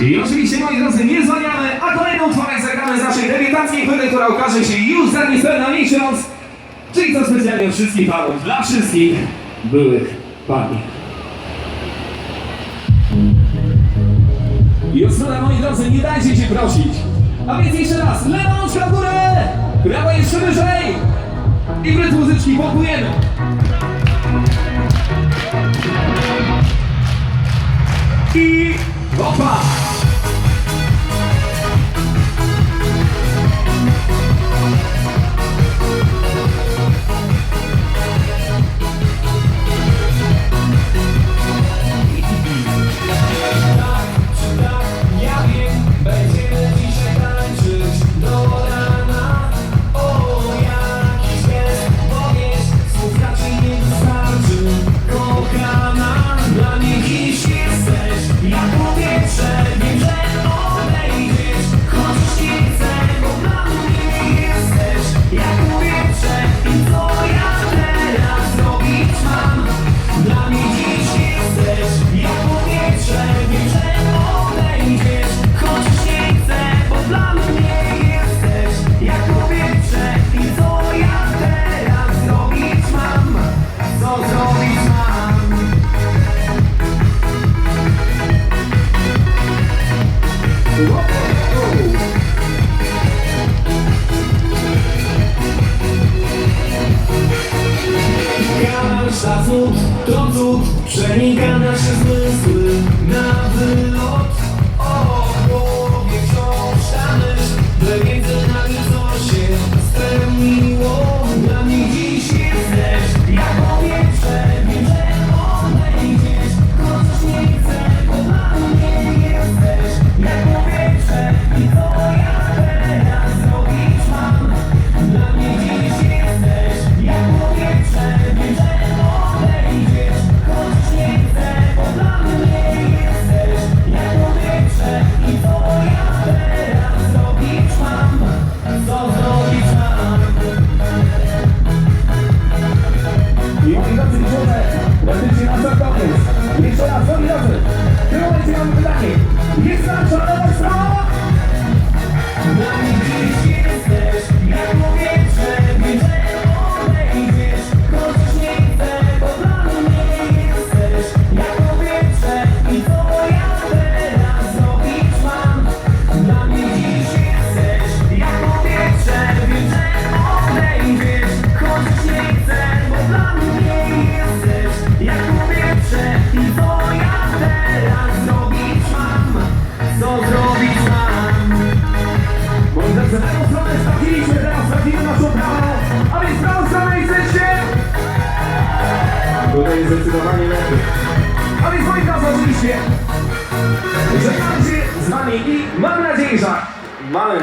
I oczywiście, moi drodzy, nie zwalniamy, a kolejną utworek zagramy z naszej debiutackiej płyty, która ukaże się już za niespełna miesiąc. Czyli to specjalnie wszystkich panów, dla wszystkich byłych pani. I odsłona, moi drodzy, nie dajcie się prosić. A więc jeszcze raz, lewa rączka w górę, prawa jeszcze wyżej. I w rytm muzyczki pokujemy. I opa! szacun to cud Przenika nasze zmysły na Tutaj zdecydowanie lepiej. Ale Wojta oczywiście. Żegnam się z Wami i mam nadzieję, że... Mamy